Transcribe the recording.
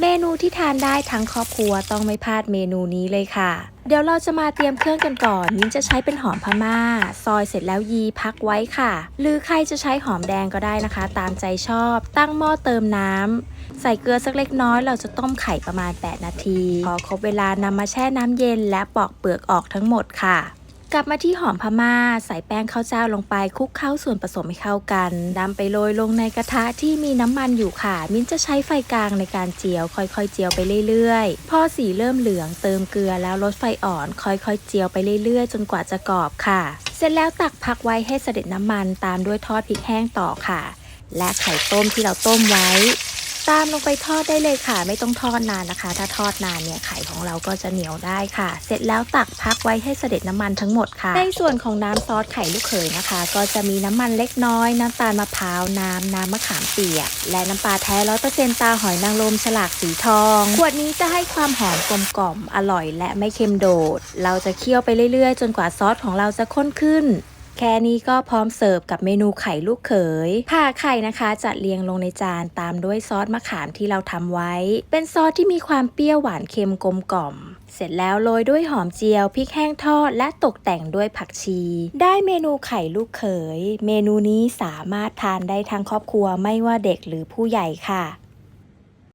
เมนูที่ทานได้ทั้งครอบครัวต้องไม่พลาดเมนูนี้เลยค่ะ เดี๋ยวเราจะมาเตรียมเครื่องกันก่อนมิ้นจะใช้เป็นหอมพม่า ซอยเสร็จแล้วยีพักไว้ค่ะ หรือใครจะใช้หอมแดงก็ได้นะคะ ตามใจชอบ ตั้งหม้อเติมน้ำใส่เกลือสักเล็กน้อย เราจะต้มไข่ประมาณ 8 นาที พอครบเวลานำมาแช่น้ำเย็นและปอกเปลือกออกทั้งหมดค่ะ กลับมาที่หอมพม่า ใส่แป้งข้าวเจ้าลงไปคลุกเข้าส่วนผสมให้เข้ากันนำไปโรยลงในกระทะที่มีน้ำมันอยู่ค่ะ มิ้นจะใช้ไฟกลางในการเจียว ค่อยๆ เจียวไปเรื่อยๆ พอสีเริ่มเหลืองเติมเกลือแล้วลดไฟอ่อน ค่อยๆ เจียวไปเรื่อยๆ จนกว่าจะกรอบค่ะ เสร็จแล้วตักพักไว้ให้เสด็จน้ำมันตามด้วยทอดพริกแห้งต่อค่ะ และไข่ต้มที่เราต้มไว้ ตามลงไปทอดได้เลยค่ะ ไม่ต้องทอดนานนะคะ ถ้าทอดนานเนี่ยไข่ของเราก็จะเหนียวได้ค่ะ เสร็จแล้วตักพักไว้ให้เสด็จน้ำมันทั้งหมดค่ะ ในส่วนของน้ำซอสไข่ลูกเขยนะคะ ก็จะมีน้ำมันเล็กน้อยน้ำตาลมะพร้าวน้ำน้ำมะขามเปียก และน้ำปลาแท้ร้อยเปอร์เซ็นต์ตาหอยนางรมฉลากสีทอง ขวดนี้จะให้ความหอมกลมกล่อมอร่อย และไม่เค็มโดด เราจะเคี่ยวไปเรื่อยๆ จนกว่าซอสของเราจะข้นขึ้น แค่นี้ก็พร้อมเสิร์ฟกับเมนูไข่ลูกเขยผ่าไข่นะคะ จัดเรียงลงในจานตามด้วยซอสมะขามที่เราทำไว้ เป็นซอสที่มีความเปรี้ยวหวานเค็มกลมกล่อม เสร็จแล้วโรยด้วยหอมเจียวพริกแห้งทอด และตกแต่งด้วยผักชี ได้เมนูไข่ลูกเขย เมนูนี้สามารถทานได้ทั้งครอบครัวไม่ว่าเด็กหรือผู้ใหญ่ค่ะ